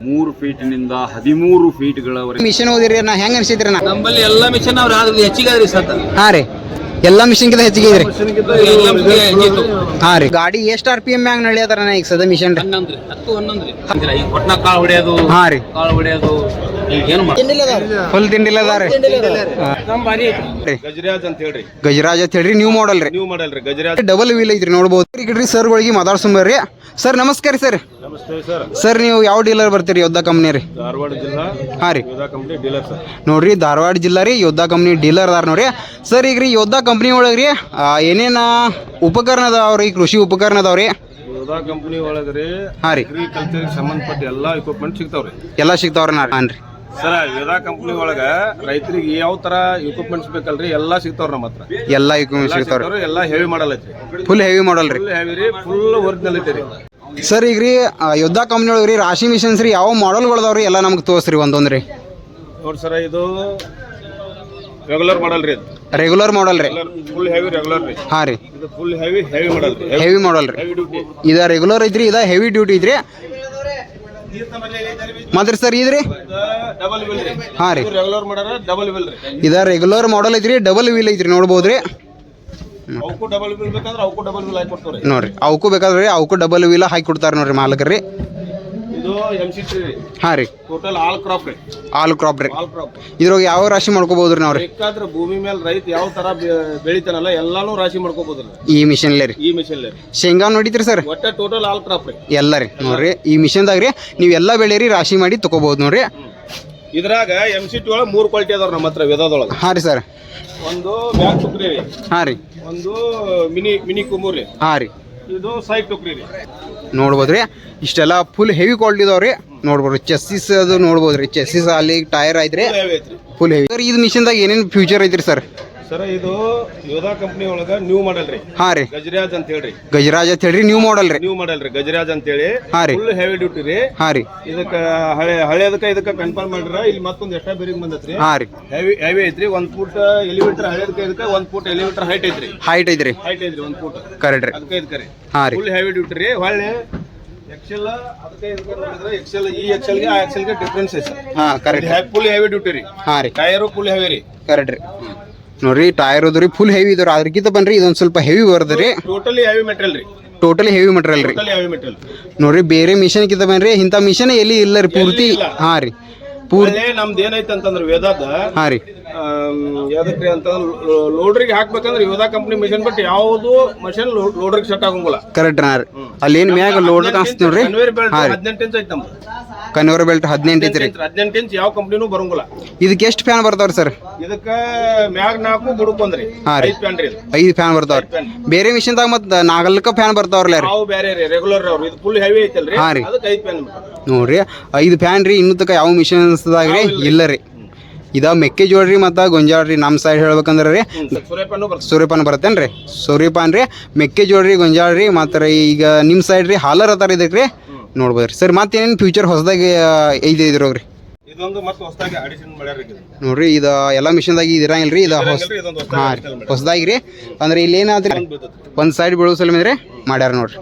ಮೂರು ಫೀಟ್ನಿಂದ ಹದಿಮೂರು ಫೀಟ್ಗಳವರೆಗೆ. ಮಿಷನ್ ಓದಿರಿ ನಾ ಹೆಂಗ್ ಅನ್ಸಿದ್ರಿ ನಾ ನಮ್ಮಲ್ಲಿ ಎಲ್ಲಾ ಮಿಷನ್ ಅವ್ರು ಆದ್ರೆ ಹೆಚ್ಚಿಗೆ ಅದ್ರಿ ಸತ್ತ ಹಾ ರೀ. ಎಲ್ಲಾ ಮಿಷನ್ಗಿಂತ ಹೆಚ್ಚಿಗೆ ಇದ್ರಿ ಎಲ್ಲ ಮಿಷನ್ ಹಾ ರೀ. ಗಾಡಿ ಎಷ್ಟ್ ಆರ್ ಪಿ ಎಂ ಮ್ಯಾಗ ನಡೆಯತಾರ ನಾ ಈಗ ಸದ ಮಿಷನ್ ರೀ ಹನ್ನೊಂದ್ರಿ. ಹತ್ತು ಹನ್ನೊಂದ್ರಿ. ಈಗ ಕಾಳು ಹೊಡೆಯೋದು ಹಾ ರೀ. ಕಾಳು ಹೊಡೆಯೋದು ಏನು ಫುಲ್ ತಿಂಡಿಲ್ಲ ಅದ ರೀ ನಮ್ಮ ಭಾರಿ ಗಜರಾಜ್ ಅಂತ ಹೇಳ್ರಿ. ಗಜರಾಜ್ ಅಂತ ಹೇಳ್ರಿ ನ್ಯೂ ಮಾಡಲ್ ರೀ. ನೀವು ಮಾಡಲ್ರಿ ಗಜರಾಜ್. ಡಬಲ್ ವೀಲ್ ಐತ್ರಿ ನೋಡ್ಬೋದು. ಕ್ರಿಕೆಟ್ರಿ ಸರ್ಗಳಿಗೆ ಮಾತಾಡ್ಸಂಬರ್ರಿ. ಸರ್ ನಮಸ್ಕಾರ ಸರ್ ನಮಸ್ತೆ ಸರ್ ಸರ್ ನೀವು ಯಾವ ಡೀಲರ್ ಬರ್ತೀರಿ ಯೋದ್ಧಾ ಕಂಪ್ನಿ ರೀ? ಧಾರವಾಡ ಜಿಲ್ಲಾ ಹಾ ರೀ. ಯೋಧಾ ಕಂಪ್ನಿ ಡೀಲರ್ ಸರ್ ನೋಡ್ರಿ ಧಾರವಾಡ ಜಿಲ್ಲಾ ರೀ ಯೋದ್ಧಾ ಕಂಪ್ನಿ ಡೀಲರ್ ಅದಾರ ನೋಡ್ರಿ. ಸರ್ ಈಗ ರೀ ಯೋದ್ಧಾ ಕಂಪ್ನಿ ಒಳಗೆ ರೀ ಏನೇನ ಉಪಕರಣ ಅದಾವ್ರಿ ಕೃಷಿ ಉಪಕರಣ ಅದಾವ್ರಿ ಯೋಧಾ ಕಂಪ್ನಿ ಒಳಗ್ರಿ ಹಾ ರೀ. ಅಗ್ರಿಕಲ್ಚರ್ ಸಂಬಂಧಪಟ್ಟ ಎಲ್ಲಾ ಇಕ್ವಿಪ್ಮೆಂಟ್ ಸಿಗ್ತಾವ್ರಿ ಎಲ್ಲಾ ಸಿಗ್ತಾವ್ರಿ ನಾ ಹಾನ್ ರೀ ಸರ್ ವೇದಾ ಕಂಪ್ನಿ ಒಳಗ ರೈತರಿಗೆ ಯಾವ ತರ ಇಕ್ವಿಪ್ಮೆಂಟ್ಸ್ ಬೇಕಲ್ರಿ? ಎಲ್ಲಾ ಸಿಗ್ತಾವ್ರಿ ನಮ್ಮ ಹತ್ರ. ಎಲ್ಲ ಇಕ್ವಿಪ್ಮೆಂಟ್ ಸಿಗ್ತಾವ್ರಿ. ಎಲ್ಲಾ ಹೆವಿ ಮಾಡಲ್ ಐತ್ರಿ. ಫುಲ್ ಹೆವಿ ಮಾಡಲ್ ರೀ. ಫುಲ್ ಹೆವಿ ರೀ ಫುಲ್ ಒರಿಜಿನಲ್ ಐತಿ ರೀ ಸರ್ ಈಗ ರೀ ಯುದ್ಧ ಕಂಪ್ನಿ ಒಳಗೆ ರೀ ರಾಶಿ ಮಿಷನ್ಸ್ ರೀ ಯಾವ ಮಾಡಲ್ಗಳದಾವ್ರಿ ಎಲ್ಲ ನಮ್ಗೆ ತೋರಿಸ್ರಿ ಒಂದೊಂದ್ರಿ. ರೀ ನೋಡಿ ಸರ್ ಇದು ರೆಗ್ಯುಲರ್ ಮಾಡಲ್ ರೀ ರೆಗ್ಯುಲರ್ ಮಾಡಲ್ ರೀ. ಫುಲ್ ಹೆವಿ ರೆಗ್ಯುಲರ್ ರೀ. ಹಾಂ ರೀ. ಇದು ಫುಲ್ ಹೆವಿ ಹೆವಿ ಮಾಡಲ್ ರೀ. ಹೆವಿ ಮಾಡಲ್ ರೀ. ಇದ ರೆಗ್ಯುಲರ್ ಐತ್ರಿ ಇದ ಹೆವಿ ಡ್ಯೂಟಿ ಐತ್ರಿ. ಮತ್ತೆ ಸರ್ ಇದ್ರಿ? ಡಬಲ್ ವಿಲ್ ರೀ. ಹಾಂ ರೀ. ರೆಗ್ಯುಲರ್ ಮಾಡಾರ ಡಬಲ್ ವೀಲ್ ರೀ. ಇದ ರೆಗ್ಯುಲರ್ ಮಾಡಲ್ ಐತ್ರಿ ಡಬಲ್ ವೀಲ್ ಐತ್ರಿ ನೋಡ್ಬೋದ್ರಿ? ಅವಕ್ಕೂ ಡಬಲ್ ವೀಲ್ ಬೇಕಂದ್ರೆ ಅವಕ್ಕೂ ಡಬಲ್ ವೀಲ್ ಹಾಕಿ ಕೊಡ್ತಾರೆ ನೋಡ್ರಿ ಅವಕ್ಕೂ ಬೇಕಾದ್ರೆ ಅವಕ್ಕೂ ಡಬಲ್ ವೀಲ್ ಹಾಕಿ ಕೊಡ್ತಾರೆ ನೋಡ್ರಿ ಮಾಲಕರ್ರಿ ಇದು ಎಂ ಸಿ ಟಿ ರೀ. ಹಾಂ ರೀ. ಟೋಟಲ್ ಆಲ್ ಕ್ರಾಪ್ ರೀ. ಆಲ್ ಕ್ರಾಪ್ ರೀ. ಆಲ್ ಕ್ರಾಪ್ ಇದ್ರೊಳಗೆ ಯಾವ ರಾಶಿ ಮಾಡ್ಕೋಬೋದ್ರಿ ನಾವು ಬೇಕಾದ್ರೆ ಭೂಮಿ ಮೇಲೆ ರೈತ ಯಾವ ತರ ಬೆ- ಬೆಳಿತಾನಲ್ಲ ಎಲ್ಲಾನು ರಾಶಿ ಮಾಡ್ಕೋಬಹುದು ಈ ಮಿಷನ್ಲೇ ರೀ. ಈ ಮಿಷನ್ ಶೇಂಗಾ ನೋಡಿದ್ರಿ ಸರ್? ಒಟ್ಟ ಟೋಟಲ್ ಆಲ್ ಕ್ರಾಪ್ ರೀ. ಎಲ್ಲ ರೀ. ನೋಡ್ರಿ ಈ ಮಿಷನ್ದಾಗ ರೀ ನೀವು ಎಲ್ಲ ಬೆಳೆ ರೀ ರಾಶಿ ಮಾಡಿ ತಗೋಬಹುದು ನೋಡ್ರಿ. ಇದ್ರಾಗ ಎಂ ಸಿ ಟಿ ಒಳಗೆ ಮೂರು ಕ್ವಾಲಿಟಿ ಅದಾವ ನಮ್ಮ ಹತ್ರ ವಿಧದೊಳಗೆ ಹಾಂ ರೀ ಸರ್. ಒಂದು ಬ್ಯಾಗ್ ಟುಕ್ರಿ ರೀ. ಹಾಂ ರೀ. ಒಂದು ಮಿನಿ ಮಿನಿ ಕುಮೂರಿ ರೀ. ಹಾಂ ರೀ. ಇದು ಸೈಡ್ ಟುಕ್ರಿ ರೀ ಇಷ್ಟೆಲ್ಲ ಫುಲ್ ಹೆವಿ ಕ್ವಾಲಿಟಿ ಇದಾವ್ರಿ. ನೋಡ್ಬೋದು ಚೆಸ್ಸಿಸ್ ಅದು ನೋಡ್ಬೋದ್ರಿ. ಚೆಸ್ಸಿಸ್ ಅಲ್ಲಿ ಟೈರ್ ಐತ್ರಿ. ಐತ್ರಿ. ಫುಲ್ ಹೆವಿ ಸರ್ ಇದು ಮಿಷನ್ದಾಗ ಏನೇನು ಫ್ಯೂಚರ್ ಐತ್ರಿ ಸರ್ ಸರ್ ಇದು ಯೋಧಾ ಕಂಪ್ನಿ ಒಳಗ ನ್ಯೂ ಮಾಡಲ್ ರೀ. ಹಾಂ ರೀ. ಗಜರಾಜ್ ಅಂತ ಹೇಳ್ರಿ. ಗಜರಾಜ್ ಅಂತ ಹೇಳ್ರಿ ನ್ಯೂ ಮಾಡಲ್ ರೀ. ನ್ಯೂ ಮಾಡಲ್ ರೀ ಗಜರಾಜ್ ಅಂತೇಳಿ ಹಾಂ ರೀ. ಫುಲ್ ಹೆವಿ ಡ್ಯೂಟಿ ರೀ. ಹಾಂ ರೀ. ಇದಕ್ಕ ಹಳೆ ಹಳೆದಕ್ಕ ಇದಕ್ಕ ಕನ್ಫರ್ಮ್ ಮಾಡ್ರ ಇಲ್ಲಿ ಮತ್ತೊಂದು ಎಷ್ಟ ಬೇರೆ ಬಂದತ್ರಿ. ಹಾಂ ರೀ. ಹೆವಿ ಹೆವಿ ಐತ್ರಿ ಒಂದ್ ಫೂಟ್ ಎಲಿವೇಟರ್ ಹಳೆದಕ್ಕ ಇದಕ್ಕ ಒಂದ್ ಫೂಟ್ ಎಲಿವೇಟರ್ ಹೈಟ್ ಐತ್ರಿ. ಹೈಟ್ ಐತ್ರಿ. ಹೈಟ್ ಐತ್ರಿ ಒಂದ್ ಫೂಟ್ ಕರೆಕ್ಟ್ ರೀ. ಅದಕ್ಕೆ ಇದಕ್ಕೆ ರೀ. ಹಾಂ ರೀ. ಫುಲ್ ಹೆವಿ ಡ್ಯೂಟಿ ರೀ ಹೊಳ್ಳೆ ಎಕ್ಸೆಲ್ ಅದಕ್ಕೆ ಇದಕ್ಕೆ ನೋಡಿದ್ರೆ ಎಕ್ಸೆಲ್ ಈ ಎಕ್ಸೆಲ್ಗೆ ಆ ಎಕ್ಸೆಲ್ಗೆ ಡಿಫ್ರೆನ್ಸ್ ಐತೆ ಹಾ ಕರೆಕ್ಟ್ ಫುಲ್ ಹೆವಿ ಡ್ಯೂಟಿ ರೀ. ಹಾಂ ರೀ. ಟೈರು ಫುಲ್ ಹೆವಿ ರೀ. ಕರೆಕ್ಟ್ ರೀ. ನೋಡ್ರಿ ಟೈರ್ ಅದ್ರಿ ಫುಲ್ ಹೆವಿ ಇದ್ರಿ. ಅದಕ್ಕಿಂತ ಬನ್ರಿ ಇದೊಂದು ಸ್ವಲ್ಪ ಹೆವಿ ಬರ್ದ್ರಿ ಟೋಟಲಿ ಹೆವಿ ಮೆಟೀರಿಯಲ್ ರೀ. ಟೋಟಲಿ ಹೆವಿ ಮೆಟೀರಿಯಲ್ ರೀ. ಟೋಟಲಿ ಹೆವಿ ಮೆಟೀರಿಯಲ್ ನೋಡ್ರಿ ಬೇರೆ ಮಿಷನ್ ಕಿಂತ ಬನ್ರಿ ಇಂಥ ಮಿಷನ್ ಎಲ್ಲಿ ಇಲ್ಲ ರೀ ಪೂರ್ತಿ. ಹಾ ರೀ. ಪೂರ್ತಿ ನಮ್ದು ಏನೈತೆ ಅಂತಂದ್ರೆ ವೇದಾದ ಹಾಂ ರೀ. ಯಾವ್ದಕ್ರಿ ಅಂತಂದ್ರೆ ಲೋಡ್ರಿಗೆ ಹಾಕ್ಬೇಕಂದ್ರೆ ಯೋಧಾ ಕಂಪ್ನಿ ಮಿಷನ್ ಬಟ್ ಯಾವುದು ಮಷನ್ ಲೋಡ್ರಿಗೆ ಸೆಟ್ ಆಗಂಗಿಲ್ಲ. ಕರೆಕ್ಟ್ ರೀ ಅಲ್ಲಿ ಏನು ಮ್ಯಾಗ ಲೋಡ್ ಕಾಣಿಸ್ತೀವ್ರಿ? ಕನ್ವೇರ್ ಬೆಲ್ಟ್ ಹದಿನೆಂಟು ಇಂಚ್ ಐತೆ ನಮ್ದು. ಕನ್ವರ್ ಬೆಲ್ಟ್ ಹದಿನೆಂಟು ಐತ್ರಿ. ಹದಿನೆಂಟು ಇಂಚ್ ಯಾವ ಕಂಪ್ನಿನೂ ಬರಂಗಿಲ್ಲ. ಇದಕ್ಕೆ ಎಷ್ಟು ಫ್ಯಾನ್ ಬರ್ತಾವ್ರಿ ಸರ್ ಇದಕ್ಕೆ ಮ್ಯಾಗ್ ನಾಲ್ಕು ಬುಡಕ್ ಒಂದ್ರಿ ಹಾಂ ರೀ. ಫ್ಯಾನ್ ರೀ ಇದು. ಐದು ಫ್ಯಾನ್ ಬರ್ತಾವ್ರಿ. ಬೇರೆ ಮಿಷನ್ದಾಗ ಮತ್ತೆ ನಾಲ್ಕ ಫ್ಯಾನ್ ಬರ್ತಾವ್ರಲ್ಲ ರೀ. ಅವು ಬೇರೆ ರೀ ರೆಗ್ಯುಲರ್ ಅವ್ರು. ಇದು ಫುಲ್ ಹೆವಿ ಐತಲ್ರಿ. ಹಾಂ ರೀ. ಅದಕ್ಕೆ ಐದು ಪ್ಯಾನ್ ನೋಡ್ರಿ ಐದು ಫ್ಯಾನ್ ರೀ ಇನ್ನೂ ತಕ ಯಾವ ಮಿಷನ್ಸ್ದಾಗ ರೀ. ಇಲ್ಲ ರೀ. ಇದ ಮೆಕ್ಕೆಜೋಳ ರೀ ಮತ್ತು ಗೊಂಜಾಳ ರೀ ನಮ್ಮ ಸೈಡ್ ಹೇಳ್ಬೇಕಂದ್ರೆ ರೀ ಸೂರ್ಯಪಾನು ಬರ್ತೇನೆ ರೀ? ಸೂರ್ಯಪಾನ ರೀ ಮೆಕ್ಕೆಜೋಳ ರೀ ಗೊಂಜಾಳ ರೀ ಮತ್ತು ಈಗ ನಿಮ್ಮ ಸೈಡ್ ರೀ ಹಾಲರ್ ಅದಾರ ಇದಕ್ಕೆ ರೀ? ನೋಡ್ಬೋದು ರೀ. ಸರ್ ಮತ್ತೇನೇನು ಫ್ಯೂಚರ್ ಹೊಸದಾಗಿ ಐದು ಇದ್ರೋಗ್ರಿ. ನೋಡ್ರಿ ಇದ ಎಲ್ಲ ಮಿಷನ್ದಾಗ ಇದು ಇರಂಗಿಲ್ಲ ರೀ ಇದು ಹಾಂ ರೀ. ಹೊಸದಾಗಿ ರೀ. ಅಂದ್ರೆ ಇಲ್ಲಿ ಏನಾದ್ರಿ ಒಂದ್ ಸೈಡ್ ಬೀಳೋ ಸಲ ಮೇಲೆ ಮಾಡ್ಯಾರ ನೋಡ್ರಿ.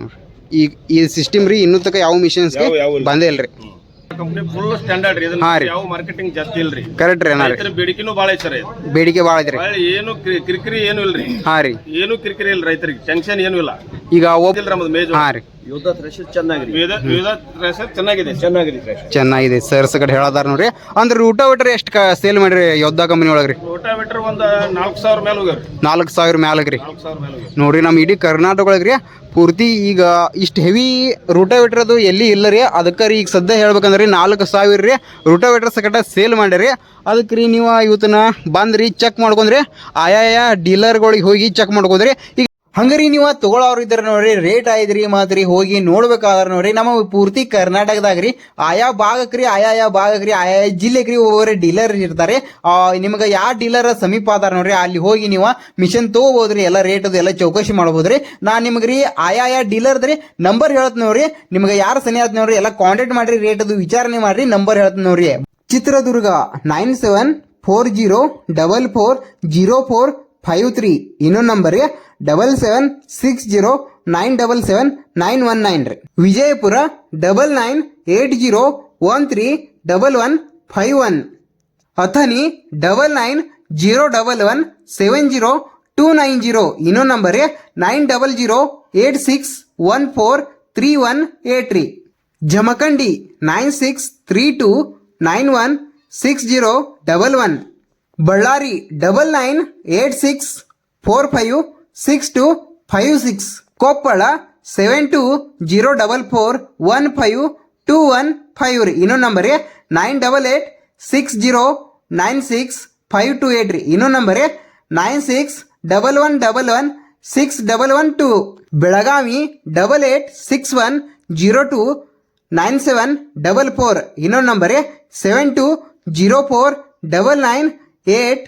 ನೋಡ್ರಿ. ಈಗ ಈ ಸಿಸ್ಟಮ್ ರೀ ಇನ್ನೂ ತಕ ಯಾವ ಮಿಷನ್ಸ್ಗೆ ಬಂದೇ ಇಲ್ಲ ರೀ ಕಂಪ್ನಿ ಫುಲ್ ಸ್ಟ್ಯಾಂಡರ್ಡ್ ರೀ. ಇದನ್ನ ಹಾಂ ರೀ. ಯಾವ ಮಾರ್ಕೆಟಿಂಗ್ ಜಾಸ್ತಿ ಇಲ್ರಿ. ಕರೆಕ್ಟ್ ರೀ ಅಣ್ಣ ರೀ. ರೈತರ ಬೇಡಿಕೆನೂ ಭಾಳ ಐತೆ ಸರ್ ಇದು. ಬೇಡಿಕೆ ಭಾಳ ಐತ್ರಿ. ಭಾಳ ಏನು ಕಿ- ಕಿರಿಕಿರಿ ಏನು ಇಲ್ರಿ. ಹಾ ರೀ. ಏನು ಕಿರಿಕಿರಿ ಇಲ್ಲ ರೈತರಿಗೆ. ಟೆನ್ಷನ್ ಏನು ಇಲ್ಲ. ಈಗ ಹಾಂ ರೀ. ವೇದ ವೇದ ಥ್ರೆಶರ್ ಚೆನ್ನಾಗಿದೆ. ಚೆನ್ನಾಗಿದೆ ಥ್ರೆಶರ್ ಚೆನ್ನಾಗಿದೆ. ಸರ್ಸ್ ಕಡೆ ಹೇಳದಾರ ನೋಡ್ರಿ. ಅಂದ್ರೆ ಊಟ ಊಟ ಎಷ್ಟು ಸೇಲ್ ಮಾಡ್ರಿ ಯೋದ್ಧಾ ಕಂಪನಿ ಒಳಗ್ರಿ? ರೋಟಾವೇಟರ್ ಒಂದು ನಾಲ್ಕು ಸಾವಿರ ಮೇಲೆ ಹೋಗ್ಯಾರ ನಾಲ್ಕು ಸಾವಿರ ಮ್ಯಾಲಗ್ರಿ ನಾಲ್ಕು ಸಾವಿರ ಮೇಲೆ ಹೋಗ್ಯಾರ ನೋಡ್ರಿ ನಮ್ಮ ಇಡೀ ಕರ್ನಾಟಕ ಒಳಗ್ರಿ ಪೂರ್ತಿ ಈಗ ಇಷ್ಟು ಹೆವಿ ರೂಟಾವೇಟರ್ ಅದು ಎಲ್ಲಿ ಇಲ್ಲ ರೀ ಅದಕ್ಕೆ ರೀ ಈಗ ಸದ್ಯ ಹೇಳ್ಬೇಕಂದ್ರೆ ನಾಲ್ಕು ಸಾವಿರ ರೀ ರೂಟಾವೇಟ್ರ್ ಸಕಟ ಸೇಲ್ ಮಾಡ್ಯಾರಿ. ಅದಕ್ಕೆ ರೀ ನೀವು ಇವತ್ತನ್ನ ಬಂದ್ರಿ ಚೆಕ್ ಮಾಡ್ಕೊಂಡ್ರಿ. ಆಯಾಯ ಡೀಲರ್ಗಳಿಗೆ ಹೋಗಿ ಚೆಕ್ ಮಾಡ್ಕೊಂಡ್ರಿ. ಈಗ ಹಂಗರಿ ನೀವು ತಗೊಳ್ಳೋರು ಇದ್ರ ನೋಡ್ರಿ ರೇಟ್ ಆಯ್ದ್ರಿ ಮಾತ್ರಿ ಹೋಗಿ ನೋಡ್ಬೇಕಾದ್ರ ನೋಡ್ರಿ, ನಮ್ಮ ಪೂರ್ತಿ ಕರ್ನಾಟಕದಾಗ ರೀ ಆಯಾ ಭಾಗಕ್ರಿ ಆಯಾ ಭಾಗಕ್ರಿ ಆಯಾ ಜಿಲ್ಲೆಗ್ರಿ ಒಬ್ಬೊಬ್ಬರೇ ಡೀಲರ್ ಇರ್ತಾರೆ. ನಿಮ್ಗೆ ಯಾವ ಡೀಲರ್ ಸಮೀಪ ಅದಾರ ನೋಡ್ರಿ, ಅಲ್ಲಿ ಹೋಗಿ ನೀವು ಮಿಷನ್ ತಗೋಬೋದ್ರಿ, ಎಲ್ಲ ರೇಟ್ ಅದು ಎಲ್ಲ ಚೌಕಶಿ ಮಾಡ್ಬೋದ್ರಿ. ನಾ ನಿಮ್ಗೆ ರೀ ಆಯಾ ರೀ ನಂಬರ್ ಹೇಳ್ತ ನೋಡ್ರಿ, ನಿಮ್ಗೆ ಯಾರು ಸನಿ ಆದ್ ನೋಡ್ರಿ, ಎಲ್ಲ ಕಾಂಟ್ಯಾಕ್ಟ್ ಮಾಡ್ರಿ ರೇಟ್ ಅದು ವಿಚಾರಣೆ ಮಾಡ್ರಿ ನಂಬರ್ ಹೇಳ್ತ ನೋಡ್ರಿ. Chitradurga nine seven four zero double four zero four five three, ಇನ್ನೊಂದು number double seven six zero nine double seven nine one nine ರೀ. Vijayapura double nine eight zero one three double one five one Athani double nine zero double one seven zero two nine zero ಇನ್ನೊಂದು number nine double zero eight six one four three one eight three Jamakhandi nine six three two nine one six zero double one Ballari double nine eight six four five six two five six Koppal seven two zero double four one five two one five ರೀ. ಇನ್ನೊಂದು number nine double eight six zero nine six five two eight ರೀ. ಇನ್ನೊಂದು number nine six double one double one six double one two Belagavi double eight six one zero two nine seven double four ಇನ್ನೊಂದು number seven two zero four double nine eight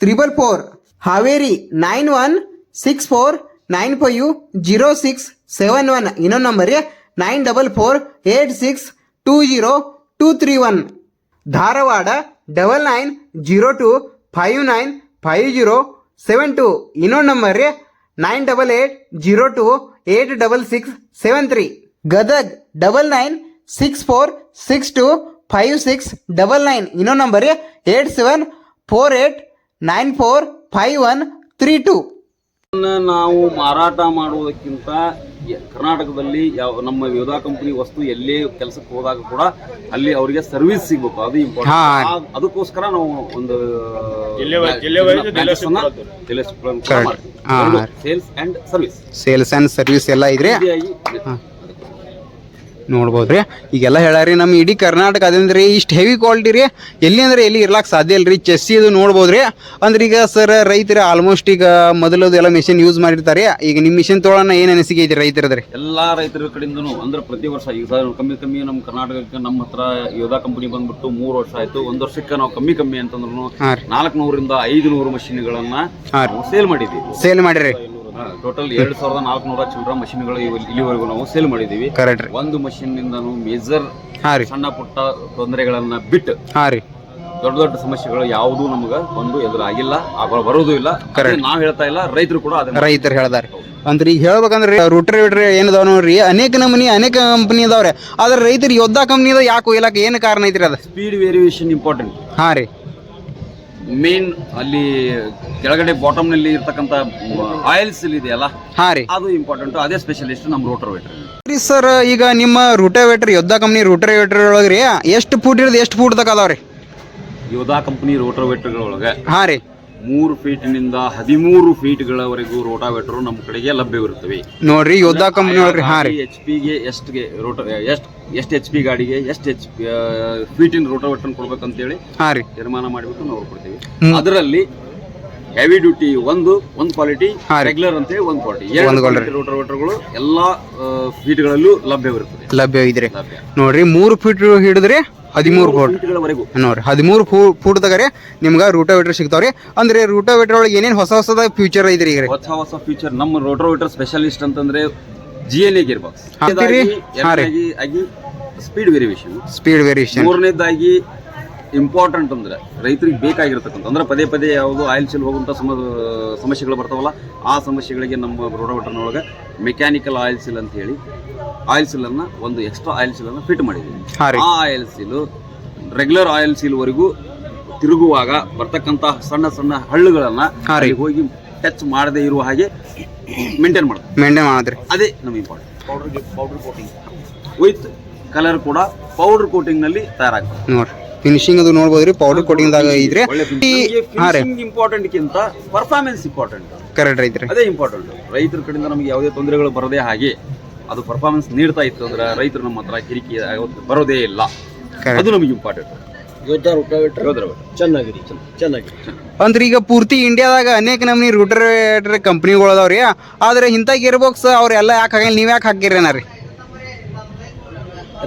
triple four Haveri nine one six four nine five zero six seven one ಇನ್ನೊಂದು number nine double four eight six two zero two three one Dharwad double nine zero two five nine five zero seven two ಇನ್ನೊಂದು number nine double eight zero two eight double six seven three Gadag double nine six four six two five six double nine ಇನ್ನೊಂದು number eight seven four eight nine four five one three two ನಾವು ಮಾರಾಟ ಮಾಡುವುದಕ್ಕಿಂತ ಕರ್ನಾಟಕದಲ್ಲಿ ಯಾವ ನಮ್ಮ Yoddha company ವಸ್ತು ಎಲ್ಲೇ ಕೆಲಸಕ್ಕೆ ಹೋದಾಗ ಕೂಡ ಅಲ್ಲಿ ಅವರಿಗೆ ಸರ್ವಿಸ್ ಸಿಗಬೇಕು. ಅದು. ಇಂಪಾರ್ಟೆಂಟ್ ಅದಕ್ಕೋಸ್ಕರ ನಾವು ಒಂದು. Sales and service sales and service ಎಲ್ಲ ಇದ್ರಿ ನೋಡ್ಬೋದ್ರಿ. ಈಗೆಲ್ಲ ಹೇಳಾರಿ ನಮ್ಮ ಇಡೀ ಕರ್ನಾಟಕ ರೀ ಇಷ್ಟು ಹೆವಿ ಕ್ವಾಲಿಟಿ ರೀ. ಎಲ್ಲಿ ಅಂದ್ರೆ ಎಲ್ಲಿ ಇರ್ಲಾಕ್ ಸಾಧ್ಯ ಇಲ್ಲ ರೀ ಚೆಸ್ಸಿ ಇದು ನೋಡ್ಬೋದ್ರಿ. ಅಂದ್ರೆ ಈಗ ಸರ್ ರೈತರ ಆಲ್ಮೋಸ್ಟ್ ಈಗ ಮೊದಲದು ಎಲ್ಲ ಮಿಷಿನ್ ಯೂಸ್ ಮಾಡಿರ್ತಾರೆ. ಈಗ ನಿಮ್ಮ ಮಿಷಿನ್ ತೊಗೊಳೋಣ ಏನು ಅನಿಸಿಕೆ ಐತಿ ರೈತರದ್ರಿ? ಎಲ್ಲಾ ರೈತರ ಕಡೆಯಿಂದನೂ ಅಂದ್ರೆ ಪ್ರತಿ ವರ್ಷ ಈಗ ಸರ್ ಕಮ್ಮಿ ಕಮ್ಮಿ ನಮ್ಮ ಕರ್ನಾಟಕಕ್ಕೆ ನಮ್ಮ ಹತ್ರ ಯೋಧಾ ಕಂಪನಿ ಬಂದ್ಬಿಟ್ಟು ಮೂರು ವರ್ಷ ಆಯ್ತು ಒಂದು ವರ್ಷಕ್ಕೆ ನಾವು ಕಮ್ಮಿ ಕಮ್ಮಿ ಅಂತಂದ್ರು ನಾಲ್ಕು ನೂರಿಂದ ಐದು ನೂರು ಮಷಿನ್ಗಳನ್ನ ರೀ. ಸೇಲ್ ಮಾಡಿದ್ವಿ ಸೇಲ್ ಮಾಡಿರಿ. ಟೋಟಲ್ ಎರಡ್ ಸಾವಿರದ ನಾಲ್ಕುನೂರ ಚಿಲ್ಲರ ಮಷಿನ್ಗಳು ಇಲ್ಲಿವರೆಗೂ ನಾವು ಸೇಲ್ ಮಾಡಿದೀವಿ ಕರೆಕ್ಟ್ ರೀ. ಒಂದು ಮಷಿನ್ ನಿಂದನೂ ಮೇಜರ್ ಹಾಂ ರೀ. ಸಣ್ಣ ಪುಟ್ಟ ತೊಂದರೆಗಳನ್ನ ಬಿಟ್ಟು ಹಾಂ ರೀ. ದೊಡ್ಡ ದೊಡ್ಡ ಸಮಸ್ಯೆಗಳು ಯಾವುದೂ ನಮಗ ಒಂದು ಎದುರಾಗಿಲ್ಲ ಆಗ ಬರೋದು ಇಲ್ಲ. Correct. ನಾವ್ ಹೇಳ್ತಾ ಇಲ್ಲ ರೈತರು ಕೂಡ ಅದನ್ನ ರೈತರು ಹೇಳ್ದಾರೆ. ಅಂದ್ರೆ ಈಗ ಹೇಳ್ಬೇಕಂದ್ರೆ ರೂಟ್ರಿ ವಿಟ್ರಿ ಏನದಾವ ನೋಡ್ರಿ ಅನೇಕ ನಮೂನಿ ಅನೇಕ ಕಂಪನಿ ಅದಾವ್ರಿ. ಆದ್ರೆ ರೈತರು ಯೋದ್ಧಾ ಕಂಪ್ನಿ ಯಾಕೆ ಒಯ್ಲಾಕ ಏನು ಕಾರಣ ಐತ್ರಿ ಅದ? ಸ್ಪೀಡ್ ವೇರಿಯೇಷನ್ ಇಂಪಾರ್ಟೆಂಟ್ ಹಾ ರೀ. ಮೇನ್ ಅಲ್ಲಿ ಕೆಳಗಡೆ ಬಾಟಮ್ನಲ್ಲಿ ಇರ್ತಕ್ಕಂತ ಆಯಿಲ್ಸ್ ಇದೆಯಲ್ಲ ಹಾಂ ರೀ. ಅದು ಇಂಪಾರ್ಟೆಂಟ್ ಅದೇ ಸ್ಪೆಷಲಿಸ್ಟ್ ನಮ್ಮ ರೋಟರ್ ವೇಟರ್ ರೀ ಸರ್ ಈಗ ನಿಮ್ಮ ರೋಟೋವೇಟರ್ ಯೋಧಾ ಕಂಪ್ನಿ ರೂಟೇವೇಟ್ರ್ ಒಳಗೆ ರೀ ಎಷ್ಟು ಫೂಟ್ ಇರೋದು ಎಷ್ಟು ಫೂಟ್ ತಕ ಅದಾವ ರೀ ಯೋಧಾ ಕಂಪನಿ ರೋಟರ್ ಒಳಗೆ. ಹಾಂ ರೀ. ಮೂರು ಫೀಟ್ನಿಂದ ಹದಿಮೂರು ಫೀಟ್ಗಳವರೆಗೂ ರೋಟಾವೇಟರ್ ನಮ್ಮ ಕಡೆಗೆ ಲಭ್ಯವಿರುತ್ತವೆ. ನೋಡ್ರಿ ಯೋಧ ಕಂಪ್ನಿ ಒಳಗೆ ಹಾಂ ರೀ. ಎಚ್ ಪಿಗೆ ಎಷ್ಟ್ಗೆ ರೋಟ ಎಷ್ಟು ಎಷ್ಟು ಎಚ್ ಪಿ ಗಾಡಿಗೆ ಎಷ್ಟು ಎಚ್ ಫೀಟಿನ ರೋಟಾವೇಟರ್ ಕೊಡ್ಬೇಕಂತೇಳಿ ಹಾಂ ರೀ. ತೀರ್ಮಾನ ಮಾಡಿಬಿಟ್ಟು ನಾವು ಕೊಡ್ತೀವಿ. ಅದರಲ್ಲಿ ಹೆವಿ ಡ್ಯೂಟಿ ಒಂದು ಒಂದು ಕ್ವಾಲಿಟಿ ರೆಗ್ಯುಲರ್ ಅಂತ ಒಂದು ಕ್ವಾಲಿಟಿ ರೋಟರ್ಗಳು ಎಲ್ಲಾ ಫೀಟ್ಗಳಲ್ಲೂ ಲಭ್ಯವಿರುತ್ತದೆ. ಲಭ್ಯ. ಇದ್ರೆ ನೋಡ್ರಿ ಮೂರು ಫೀಟ್ ಹಿಡಿದ್ರಿ ಹದಿಮೂರು ಫೂಟ್ ನೋಡ್ರಿ ಹದಿಮೂರು ಫೂ ಫೂಟ್ದಾಗ ತಗರಿ ನಿಮ್ಗೆ ರೂಟೋವೇಟರ್ ಸಿಗ್ತಾವ್ರಿ. ಅಂದ್ರೆ ರೂಟೋವೇಟರ್ ಒಳಗೆ ಏನೇನು ಹೊಸ ಹೊಸದ ಫ್ಯೂಚರ್ ಐತ್ರಿ ಈಗ ರೀ? ಹೊಸ ಹೊಸ ಫ್ಯೂಚರ್ ನಮ್ಮ ರೋಟೋವೇಟರ್ ಸ್ಪೆಷಲಿಸ್ಟ್ ಅಂತಂದ್ರೆ G N A gear box ರೀ. ಸ್ಪೀಡ್ ವೇರಿಯೇಷನ್ ಸ್ಪೀಡ್ ವೇರಿಯೇಷನ್ ಮೂರನೇದಾಗಿ ಇಂಪಾರ್ಟೆಂಟ್ ಅಂದ್ರೆ ರೈತರಿಗೆ ಬೇಕಾಗಿರ್ತಕ್ಕಂಥ ಅಂದ್ರೆ ಪದೇ ಪದೇ ಯಾವುದು ಆಯಿಲ್ ಸೀಲ್ ಹೋಗುವಂಥ ಸಮ ಸಮಸ್ಯೆಗಳು ಬರ್ತಾವಲ್ಲ ಆ ಸಮಸ್ಯೆಗಳಿಗೆ ನಮ್ಮ ರೋಟೋವೇಟರ್ನೊಳಗೆ ಮೆಕ್ಯಾನಿಕಲ್ ಆಯಿಲ್ ಸೀಲ್ ಅಂತ ಹೇಳಿ ಆಯಿಲ್ ಸೀಲನ್ನು ಅನ್ನ ಒಂದು ಎಕ್ಸ್ಟ್ರಾ ಆಯಿಲ್ ಸೀಲನ್ನು ಅನ್ನ ಫಿಟ್ ಮಾಡಿದ್ದೀವಿ. ಆ ಆಯಿಲ್ ಸೀಲು ರೆಗ್ಯುಲರ್ ಆಯಿಲ್ ಸೀಲ್ವರೆಗೂ ತಿರುಗುವಾಗ ಬರ್ತಕ್ಕಂಥ ಸಣ್ಣ ಸಣ್ಣ ಹಳ್ಳುಗಳನ್ನು ಹೋಗಿ ಟಚ್ ಮಾಡದೇ ಇರುವ ಹಾಗೆ ಮೇಂಟೈನ್ ಮಾಡ್ತೀವಿ. ಮೇಂಟೈನ್ ಮಾಡಿದ್ರೆ ಅದೇ ನಮಗೆ important powder powder coating with colour ಕೂಡ ಪೌಡರ್ ಕೋಟಿಂಗ್ನಲ್ಲಿ ತಯಾರಾಗ್ತದೆ. ನೋಡ್ರಿ. ಫಿನಿಶಿಂಗ್ ಅದು ನೋಡ್ಬೋದ್ರಿ ಪೌಡರ್ ಕೋಟಿಂಗ್ದಾಗ ದಾಗ ಹಾಂ ಇಂಪಾರ್ಟೆಂಟ್ ಇಂಪಾರ್ಟೆಂಟ್ಗಿಂತ ಪರ್ಫಾರ್ಮೆನ್ಸ್ ಇಂಪಾರ್ಟೆಂಟ್ ಕರೆಕ್ಟ್ ಐತ್ರಿ ಅದೇ ಇಂಪಾರ್ಟೆಂಟ್ ರೈತರ ಕಡೆಯಿಂದ ನಮಗೆ ಯಾವುದೇ ತೊಂದರೆಗಳು ಬರದೇ ಹಾಗೆ ಅದು ಪರ್ಫಾರ್ಮೆನ್ಸ್ ನೀಡ್ತಾ ಇತ್ತು ಅಂದ್ರೆ ರೈತರು ನಮ್ಮ ಹತ್ರ ಕಿರಿಕಿ ಬರೋದೇ ಇಲ್ಲ. ಕರೆಕ್ಟ್ ಅದು ನಮಗೆ ಇಂಪಾರ್ಟೆಂಟ್ ಯೋಧ ರೂಟಾವೇಟರ್ ಚೆನ್ನಾಗಿದೆ ಚೆನ್ನಾಗಿದೆ ಅಂದ್ರೆ ಈಗ ಪೂರ್ತಿ ಇಂಡಿಯಾದಾಗ ಅನೇಕ ನಮ್ನಿ ರೂಟರ್ ಕಂಪ್ನಿಗಳು ಅದಾವ್ರಿ. ಆದ್ರೆ ಇಂಥ ಗೇರ್ ಬಾಕ್ಸ್ ಅವ್ರೆಲ್ಲ ಯಾಕೆ ಹಾಕಿ ನೀವು ಯಾಕೆ ಹಾಕಿರೇನ ರೀ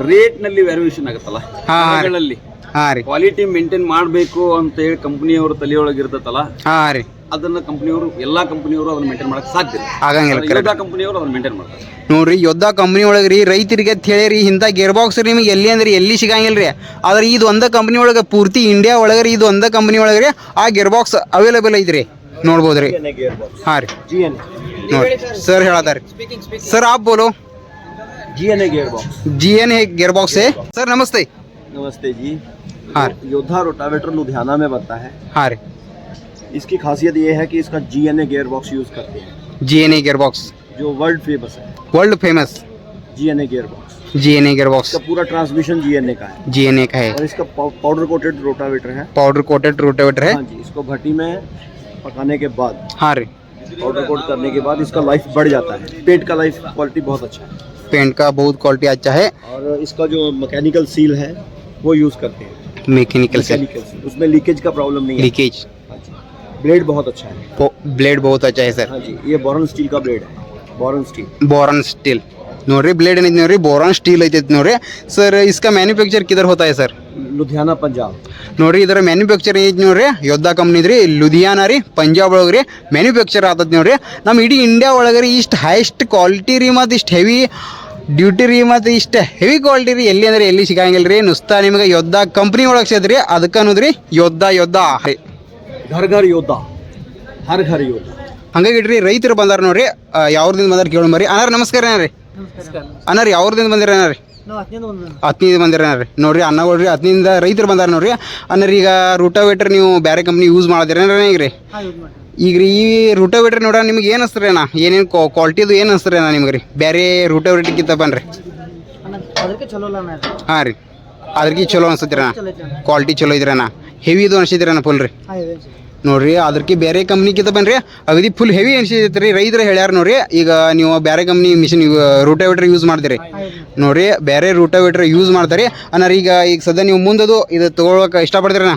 ರೇಟ್ನಲ್ಲಿ ವೇರಿಯೇಷನ್ ಆಗುತ್ತಲ್ಲ? ಹಾ, ಕ್ವಾಲಿಟಿ ಮೇಂಟೈನ್ ಮಾಡಬೇಕು ಅಂತ ಹೇಳಿ ಕಂಪ್ನಿಯವ್ರ ತಲೆಯೊಳಗೆ ಇರ್ತೈತಲ್ಲ ಹಾ ರೀ. ಅದನ್ನ ಕಂಪ್ನಿಯವರು ಎಲ್ಲಾ ಕಂಪ್ನಿಯವರು ಅದನ್ನ ಮೇಂಟೈನ್ ಮಾಡಕ್ ಸಾಧ್ಯ ಆಗಂಗಿಲ್ಲ ಕರೆಕ್ಟ್. ಎಲ್ಲಾ ಕಂಪ್ನಿಯವರು ಅದನ್ನ ಮೇಂಟೈನ್ ಮಾಡ್ತಾರೆ. ನೋಡ್ರಿ ಯೋದ್ಧ ಕಂಪನಿ ಒಳಗೆ ರೀ ರೈತರಿಗೆ ಅಂತ ಹೇಳಿ ಇಂತ ಗೇರ್ ಬಾಕ್ಸ್ ರೀ ನಿಮಗೆ ಎಲ್ಲಿ ಅಂದ್ರೆ ಎಲ್ಲಿ ಸಿಗಂಗಿಲ್ಲ ರೀ. ಆದ್ರೆ ಇದು ಒಂದ ಕಂಪನಿ ಒಳಗೆ ಪೂರ್ತಿ ಇಂಡಿಯಾ ಒಳಗೆ ರೀ ಇದು ಒಂದ ಕಂಪ್ನಿ ಒಳಗೆ ರೀ ಆ ಗೇರ್ ಬಾಕ್ಸ್ ಅವೈಲೇಬಲ್ ಐತ್ರಿ. ನೋಡ್ಬೋದು ರೀ. ಹಾಂ ರೀ. ಜಿ ಎನ್ ನೋಡಿ ಸರ್ ಹೇಳತಾರೆ ಸರ್ ಆಪ್ ಬೋಲು. G N A gear box G N gear box sir ನಮಸ್ತೆ. नमस्ते जी। हार योद्धा रोटावेटर लुधियाना में बनता है। हाँ रे। इसकी खासियत ये है कि इसका G N A gear box use करते हैं। G N A gear box जो वर्ल्ड फ़ेमस है। World famous G N A gear box G N A gear box इसका पूरा ट्रांसमिशन जी एन ए का है। जी एन ए का है। और इसका पाउडर कोटेड रोटावेटर है। पाउडर कोटेड रोटावेटर है। हाँ जी इसको भट्टी में पकाने के बाद हाँ रे। पाउडर कोट करने के बाद इसका लाइफ बढ़ जाता है। पेंट का लाइफ क्वालिटी बहुत अच्छा है। पेंट का बहुत क्वालिटी अच्छा है। और इसका जो मैकेनिकल सील है वो यूज करते हैं मैकेनिकल से मैकेनिकल सील उसमें लीकेज का प्रॉब्लम नहीं है लीकेज हाँ जी ब्लेड बहुत अच्छा है ब्लेड बहुत अच्छा है सर हाँ जी ये बोरन स्टील का ब्लेड है बोरन स्टील बोरन स्टील ನೋಡ್ರಿ ಬ್ಲೇಡ್ ಏನೈತಿ ನೋಡ್ರಿ ಬೋರಾನ್ ಸ್ಟೀಲ್ ಐತೈತಿ ನೋಡ್ರಿ ಸರ್ ಇಸ್ಕ ಮ್ಯಾನುಫ್ಯಾಕ್ಚರ್ ಕಿದರ್ ಹೋತಾ है ಸರ್ लुधियाना पंजाब ನೋಡ್ರಿ ಇದರ ಮ್ಯಾನುಫ್ಯಾಕ್ಚರ್ ಐತಿ ನೋಡ್ರಿ ಯೋದ್ಧಾ ಕಂಪ್ನಿ ರೀ ಲುಧಿಯಾನ ರೀ ಪಂಜಾಬ್ ಒಳಗೆ ರೀ ಮ್ಯಾನುಫ್ಯಾಕ್ಚರ್ ಆತದ ನೋಡ್ರಿ ನಮ್ಮ ಇಡೀ ಇಂಡಿಯಾ ಒಳಗೆ ರೀ ಇಷ್ಟು ಹೈಯೆಸ್ಟ್ ಕ್ವಾಲಿಟಿ ರೀ ಮತ್ತು ಇಷ್ಟು ಹೆವಿ ಡ್ಯೂಟಿ ರೀ ಮತ್ತು ಇಷ್ಟ ಹೆವಿ ಕ್ವಾಲಿಟಿ ರೀ. ಎಲ್ಲಿ ಅಂದ್ರೆ ಎಲ್ಲಿ ಸಿಗಂಗಿಲ್ಲ ರೀ. ನುಸ್ತಾ ನಿಮಗೆ ಯೋದ್ಧ ಕಂಪ್ನಿ ಒಳಗೆ ಸೇದ್ರಿ. ಅದಕ್ಕೆ ಅನ್ನೋದ್ರಿ ಯೋದ್ಧ ಯೋದ್ಧ. ರೀ ಘರ್ ಘರ್ ಯೋದ್ಧ. ಹರ್ ಘರ್ ಯೋದ್ಧ. ಹಂಗಾಗಿ ಇಡ್ರಿ. ರೈತರು ಬಂದಾರ ನೋಡ್ರಿ. ಯಾವ್ರದಿಂದ ಬಂದಾರ ಕೇಳಿ ಮರಿ ಅನಾರ ನಮಸ್ಕಾರ ಏನಾರಿ ಅನಾರ ಯಾವ್ರದಿಂದ ಬಂದಿರ ಏನಾರಿ ಹತ್ನಿಂದ ಬಂದಿರ ಏನಾರಿ ನೋಡ್ರಿ ಅನ್ನ ಕೊಡ್ರಿ. ಹತ್ನಿಂದ ರೈತರು ಬಂದಾರ ನೋಡ್ರಿ. ಅನ್ನರಿ ಈಗ ರೂಟಾವೇಟರ್ ನೀವು ಬೇರೆ ಕಂಪ್ನಿ ಯೂಸ್ ಮಾಡಿದ್ರೆ ಏನಾರ ರೀ? ಈಗ ರೀ ಈ ರೂಟೋವೇಟ್ರಿ ನೋಡ ನಿಮ್ಗೆ ಏನು ಅನ್ಸ್ರಿ ಅಣ್ಣ? ಏನೇನು ಕ್ವಾಲಿಟಿದು ಏನು ಅನ್ಸ್ರಿ ಅಣ್ಣ ನಿಮ್ಗೆ ರೀ? ಬೇರೆ ರೂಟೋವೇಟ್ರಿಗಿಂತ ಬನ್ರಿ. ಹಾಂ ರೀ. ಅದಕ್ಕೆ ಚಲೋ ಅನ್ಸತ್ರಿ ಅಣ್ಣ. ಕ್ವಾಲಿಟಿ ಚಲೋ ಇದ್ರಣ್ಣ ಹೆವಿದು ಅನ್ಸಿದ್ರಣ್ಣ ಫುಲ್ ರೀ. ನೋಡ್ರಿ ಅದಕ್ಕೆ ಬೇರೆ ಕಂಪ್ನಿಗಿಂತ ಬನ್ರಿ ಅವಧಿ ಫುಲ್ ಹೆವಿ ಅನ್ಸಿದೈತೆ ರೀ ರೈತರು ಹೇಳ್ಯಾರ ನೋಡ್ರಿ ಈಗ ನೀವು ಬೇರೆ ಕಂಪ್ನಿ ಮಿಷಿನ್ ರೂಟಾವೇಟರ್ ಯೂಸ್ ಮಾಡ್ತೀರಿ ನೋಡ್ರಿ ಬೇರೆ ರೂಟಾವೇಟರ್ ಯೂಸ್ ಮಾಡ್ತಾರೆ ಅನ್ನಾರ ಈಗ ಈಗ ಸದ್ಯ ನೀವು ಮುಂದದು ಇದು ತೊಗೊಳಕ್ಕೆ ಇಷ್ಟಪಡ್ತೀರಣ್ಣ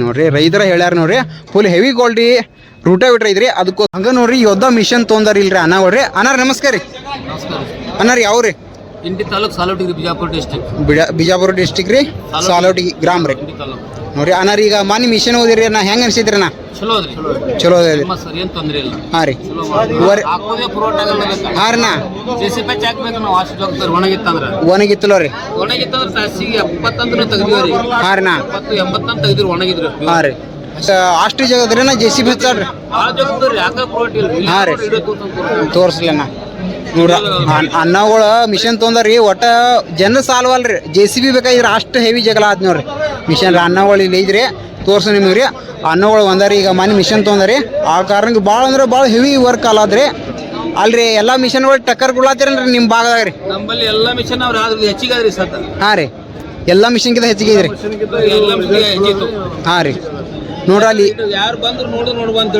ನೋಡ್ರಿ ರೈತರ ಹೇಳ್ಯಾರ ನೋಡ್ರಿ ಫುಲ್ ಹೆವಿ ಕ್ವಾಲಿಟಿ ರೂಟಾವೇಟರ್ ಐತ್ರಿ. ಅದಕ್ಕೂ ಹಂಗೆ ನೋಡ್ರಿ ಯೋದ್ದ ಮಿಷನ್ ತೊಂದಾರ ಇಲ್ರಿ ಅಣ್ಣ ನೋಡ್ರಿ ಅನ್ನಾರ ನಮಸ್ಕಾರ ರೀ. ಅನ್ನಾರ ಯಾವ ರೀ? ಇಂಡಿ ತಾಲೂಕ್ ಸಾಲೋಟಿಗೆ ಬಿಜಾಪುರ ಡಿಸ್ಟಿಕ್ ಬಿಜಾ ಬಿಜಾಪುರ ಡಿಸ್ಟಿಕ್ ರೀ. ಸಾಲೋಟಿ ಗ್ರಾಮ ರೀ. ನೋಡ್ರಿ ಅನ್ನರಿ ಈಗ ಮಾನಿ ಮಿಷನ್ ಓದಿರಿ ನಾ ಹೆಂಗೆ ಅನ್ಸಿದ್ರಿ ನಾ ಚಲೋ ಅದ್ರಿ. ಚಲೋ ಅದ ನಮ್ಮ ಸರ್ ಏನ್ ತೊಂದ್ರೆ ಇಲ್ಲ. ಹಾಂ ರೀ. ವರ್- ಹಾಕೋದೇ ಪುರೋಟ ಹಾಂ ರೀ ನಾ ಜೆ ಸಿ ಪಿ ಹಾಕ್ಬೇಕು ನಾವು ಅಷ್ಟು ಹೋಗ್ತಾರೆ ಒಣಗಿತ್ತಂದ್ರ? ಒಣಗಿತ್ತಲೋ ರೀ ಒಣಗಿತ್ತಂದ್ರ ತಾಸಿಗೆ ಎಪ್ಪತ್ತಂದ್ರ ತೆಗ್ದಿವ್ರಿ. ಹಾಂ ರೀ ನಾ ಎಪ್ಪತ್ತು ಎಂಬತ್ತಂತ ತೆಗ್ದಿರಿ ಒಣಗಿದ್ರು. ಹಾಂ ರೀ. ಅಷ್ಟು ಜಾಗದ್ರಿ ನಾ ಜೆ ಸಿ ಬಿ ಹಚ್ಚಾಡ್ರಿ ಭಾಳ ಯಾಕ ಪುರೋಟ ಇಲ್ಲ ಇಲ್ಲಿ ಹಾಂ ರೀ. ತೋರಿಸ್ಲಣ್ಣ ನೋಡ್ರ ಅನ್ನಗಳು ಮಿಷನ್ ತೊಂದ್ರಿ ಒಟ್ಟ ಜನ ಸಾಲ್ವಲ್ರಿ. ಜೆ ಸಿ ಬಿ ಬೇಕಾಗಿದ್ರೆ ಅಷ್ಟು ಹೆವಿ ಜಗಳ ಆದ್ ನೋಡ್ರಿ. ಮಿಷನ್ ಅನ್ನಗಳು ಇಲ್ಲಿ ಐತ್ರಿ. ತೋರ್ಸು ನಿಮಗೆ ರೀ. ಅನ್ನಗಳು ಒಂದಾರಿ ಈಗ ಮನೆ ಮಿಷನ್ ತೊಂದ್ರಿ ಆ ಕಾರಣಕ್ಕೆ ಭಾಳ ಅಂದ್ರೆ ಭಾಳ ಹೆವಿ ವರ್ಕ್ ಅಲ್ಲಾದ್ರಿ ಅಲ್ರಿ ಎಲ್ಲ ಮಿಷನ್ಗಳು ಟಕ್ಕರ್ ಕೊಡ್ಲಾತಿರನ್ರಿ ನಿಮ್ಮ ಭಾಗದಾಗ ರೀ. ನಮ್ಮಲ್ಲಿ ಎಲ್ಲ ಮಿಷನ್ ಅವ್ರ ಆದ್ರೂ ಹೆಚ್ಚಿಗೆ ಅದ್ರಿ ಸದ್ದ. ಹಾಂ ರೀ. ಎಲ್ಲ ಮಿಷನ್ಗಿಂತ ಹೆಚ್ಚಿಗೆ ಹೆಚ್ಚಿತ್ತು. ಹಾಂ ರೀ. ನೋಡ್ರಿ ಅಲ್ಲಿ. ಯಾರು ಬಂದ್ರು ನೋಡು ನೋಡ್ಬಂತ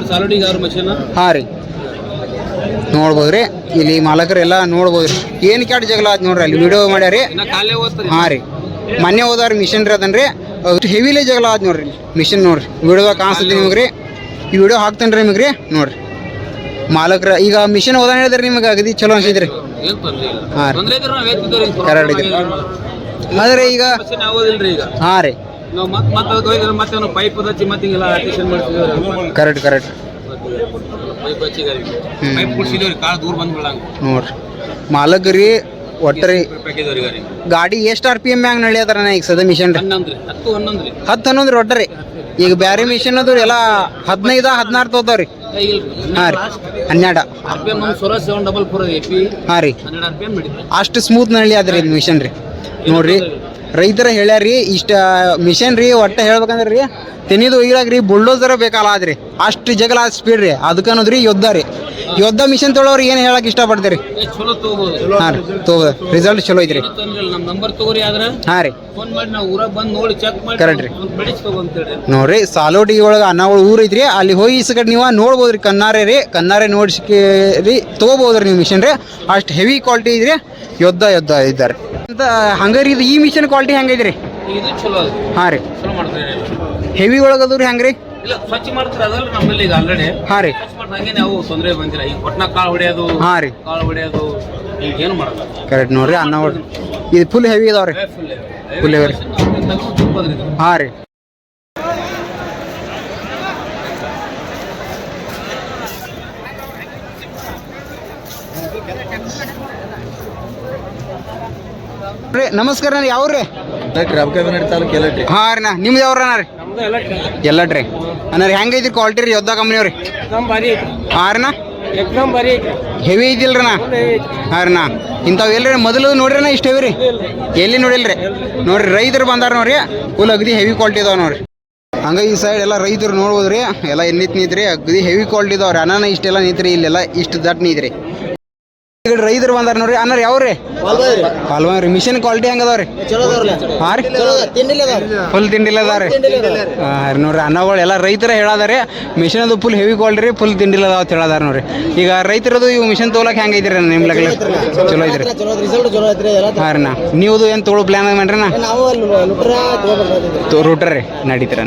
ಅವ್ರ ಮಿಷನ್ ಹಾಂ ರೀ. ನೋಡ್ಬೋದು ರೀ. ಇಲ್ಲಿ ಮಾಲಕರೆಲ್ಲ ನೋಡ್ಬೋದು ರೀ. ಏನು ಕ್ಯಾಟ್ ಜಗಳ ಆಯ್ತು ನೋಡ್ರಿ ಅಲ್ಲಿ. ವಿಡಿಯೋ ಮಾಡ್ಯಾರಿ. ಹಾಂ ರೀ. ಮೊನ್ನೆ ಹೋದಾರ ಮಿಷನ್ ರೀ ಅದನ್ರಿ. ಅಷ್ಟು ಹೆವಿಲೇ ಜಗಳ ಆದ್ ನೋಡ್ರಿ ಮಿಷಿನ್ ನೋಡ್ರಿ. ವಿಡಿಯೋದಾಗ ಕಾಣಿಸ್ತೈತಿ ನಿಮಗೆ ರೀ ಈ ವಿಡಿಯೋ ಹಾಕ್ತೇನೆ ರೀ ನಿಮಗೆ ರೀ ನೋಡ್ರಿ. ಮಾಲಕ್ರ ಈಗ ಮಿಷಿನ್ ಓದಾನ ಹೇಳಿದ್ರಿ ನಿಮಗೆ? ಅಗದಿ ಚಲೋ ಇಲ್ಲ. ಹಾಂ ರೀ. ಕರೆಕ್ಟ್ ಐತಿ. ಆದ್ರೆ ಈಗ ಹಾಂ ರೀ. ಕರೆಕ್ಟ್ ಕರೆಕ್ಟ್ ಹಚ್ಚಿದಾರೆ ಪೈಪ್ ಒಟ್ಟರಿ ಗಾಡಿ ಎಷ್ಟು ಆರ್ ಪಿ ಎಂ ಮ್ಯಾಗ ನಳಿಯತ್ತಾರ ಈಗ ಸದ ಮಿಷನ್ ರೀ ಹತ್ತು ಹನ್ನೊಂದು ರೀ ಒಟ್ಟರಿ. ಈಗ ಬ್ಯಾರೆ ಮಿಷನ್ ಅದು ಎಲ್ಲ ಹದಿನೈದ ಹದಿನಾರು ತೋತಾವ್ರಿ ಹಾಂ ರೀ. ಹನ್ನೆರಡು. ಹಾಂ ರೀ. ಅಷ್ಟು ಸ್ಮೂತ್ ನಳ್ಳಿ ಅದ್ರಿ ಇದು ಮಿಷನ್ ರೀ ನೋಡ್ರಿ. ರೈತರ ಹೇಳ್ಯಾರಿ ಇಷ್ಟ ಮಿಷನ್ ರೀ ಒಟ್ಟ ಹೇಳ್ಬೇಕಂದ್ರೆ ರೀ ತೆನಿದು ಈಗ ರೀ ಬುಲ್ಡೋಸರ ಬೇಕಲ್ಲ ಆದ್ರಿ. ಅಷ್ಟು ಜಗಳ ಸ್ಪೀಡ್ ರೀ. ಅದಕ್ಕೆ ಅನ್ನೋದ್ರಿ ಯುದ್ಧ ರೀ. ಯುದ್ಧ ಮಿಷನ್ ತೊಳೋರು ಏನು ಹೇಳಕ್ ಇಷ್ಟಪಡ್ತೀರಿ? ಚಲೋ ತಗೋಬೋದು. ಹಾಂ ರೀ ರಿಸಲ್ಟ್ ಚಲೋ ಐತ್ರಿ. ನಮ್ಮ ನಂಬರ್ ತಗೋರಿ ಆದ್ರೆ ಹಾಂ ರೀ. ಫೋನ್ ಮಾಡಿ ನಾವು ಊರಾಗ ಬಂದು ನೋಡಿ ಚೆಕ್ ಮಾಡಿ Correct ರೀ. ನೋಡ್ರಿ ಸಾಲೋಟಿ ಒಳಗೆ ಅನ್ನಗಳು ಊರು ಐತ್ರಿ. ಅಲ್ಲಿ ಹೋಗಿ ಈ ಸಕಡೆ ನೀವು ನೋಡ್ಬೋದ್ರಿ ಕನ್ನಾರೆ ರೀ. ಕನ್ನಾರೆ ನೋಡ್ಸಿ ರೀ ತೊಗೋಬೋದ್ರಿ ನೀವು ಮಿಷನ್ ರೀ. ಅಷ್ಟು ಹೆವಿ ಕ್ವಾಲಿಟಿ ಇದ್ರಿ ಯುದ್ಧ ಯುದ್ಧ ಇದ್ದಾರೆ. ಅಂತ ಹಂಗಾರಿ ಇದು ಈ ಮಿಷನ್ ಕ್ವಾಲಿಟಿ ಹೆಂಗೈತ್ರಿ? ಇದು ಚಲೋ ಅದು. ಹಾಂ ರೀ. ಚಲೋ ಮಾಡ್ತಾರೆ ಹೆವಿ ಒಳಗದು ರೀ ಹಂಗ್ರಿ? ಇಲ್ಲ ಸ್ವಚ್ಛ ಮಾಡ್ತಾರೆ ಅದಲ್ಲ ನಮ್ಮಲ್ಲಿ ಈಗ ಆಲ್ರೆಡಿ ಹಾಂ ರೀ. ಸ್ವಚ್ಛ ಮಾಡ್ದಂಗೆ ಹಂಗೆ ನಾವು ತೊಂದರೆ ಬಂದಿಲ್ಲ. ಈಗ ಒಟ್ನಾಗ ಕಾಳು ಹೊಡೆಯೋದು ಹಾಂ ರೀ. ಕಾಳು ಹೊಡೆಯೋದು ಈಗ ಏನು ಮಾಡಲ್ಲ. ಕರೆಕ್ಟ್ ನೋಡ್ರಿ ಅನ್ನ ಇದು ಫುಲ್ ಹೆವಿ ಇದಾವ್ರಿ ಫುಲ್ ಹೆವಿ. ಹಾಂ ರೀ. ರೀ ನಮಸ್ಕಾರ ರೀ ಯಾವ್ರಿ? ಹಾ ರೀ ನಾ ನಿಮ್ದು ಯಾವ್ರ ರೀ? ಎಲ್ಲ ರೀ ಅಂದ್ರೆ ರೀ ಹೆಂಗೈತಿ ಕ್ವಾಲಿಟಿ ರೀ ಯೋದ್ಧ ಕಂಪ್ನಿ ಅವ್ರಿ? ನಮ್ಮ ಭಾರಿ ಐತಿ ಹಾಂ ರೀ ನಾ ಎಕ್ದಮ್ ಬರೀ ಹೆವಿ ಐತಿಲ್ರಿ ನಾ ಹಾಂ ರೀ ನಾ ಇಂಥವು ಎಲ್ರಿ ಮೊದಲು ನೋಡ್ರಿ ನಾ ಇಷ್ಟು ಹೆವಿ ರೀ. ಎಲ್ಲಿ ನೋಡಿಲ್ರಿ? ನೋಡ್ರಿ ರೈತರು ಬಂದಾರ ನೋಡ್ರಿ. ಫುಲ್ ಅಗದಿ ಹೆವಿ ಕ್ವಾಲಿಟಿ ಇದಾವೆ ನೋಡ್ರಿ. ಹಂಗ ಈ ಸೈಡ್ ಎಲ್ಲ ರೈತರು ನೋಡ್ಬೋದ್ರಿ. ಎಲ್ಲ ಎನ್ನಿತ್ ನಿಂತ್ರಿ ಅಗದಿ ಹೆವಿ ಕ್ವಾಲಿಟಿ ಇದಾವ್ರಿ ಅನಾನ ಇಷ್ಟೆಲ್ಲ ನಿಂತ್ರಿ ಇಲ್ಲೆಲ್ಲ ಇಷ್ಟು ದಟ್ ನಿಂತ್ರಿ. ಕಡೆ ರೈತರು ಬಂದಾರ ನೋಡ್ರಿ. ಅನ್ನಾರ ಯಾವ್ರಿ ಪಾಲ್ವಾ ರೀ ಮಿಷನ್ ಕ್ವಾಲಿಟಿ ಹೆಂಗ ಅದಾವ್ರಿ ಹಾಂ ರೀ. ಫುಲ್ ತಿಂಡಿಲ್ಲ ಅದಾವ್ರಿ. ಹಾಂ ರೀ ನೋಡ್ರಿ. ಅನ್ನಗಳು ಎಲ್ಲ ರೈತರ ಹೇಳದಾರೆ. ಮಿಷನ್ ಅದು ಫುಲ್ ಹೆವಿ ಕ್ವಾಲಿಟಿ ರೀ ಫುಲ್ ತಿಂಡಿಲ್ಲ ಅದಾವ ಅಂತ ಹೇಳದಾರ ನೋಡ್ರಿ. ಈಗ ರೈತರದು ಇವು ಮಿಷನ್ ತೊಗೊಳಕ್ ಹೆಂಗ್ ಐತ್ರಿ ನಿಮ್ಮ ಲಗ್ಲ ಚಲೋ ಐತ್ರಿ ಹಾಂ ರೀ ನಾ ನೀವುದು ಏನು ತೊಗೊಳೋ ಪ್ಲ್ಯಾನ್ ಮಾಡ್ರಿ ನಾ ರೂಟ್ರಿ ನಡೀತೀರ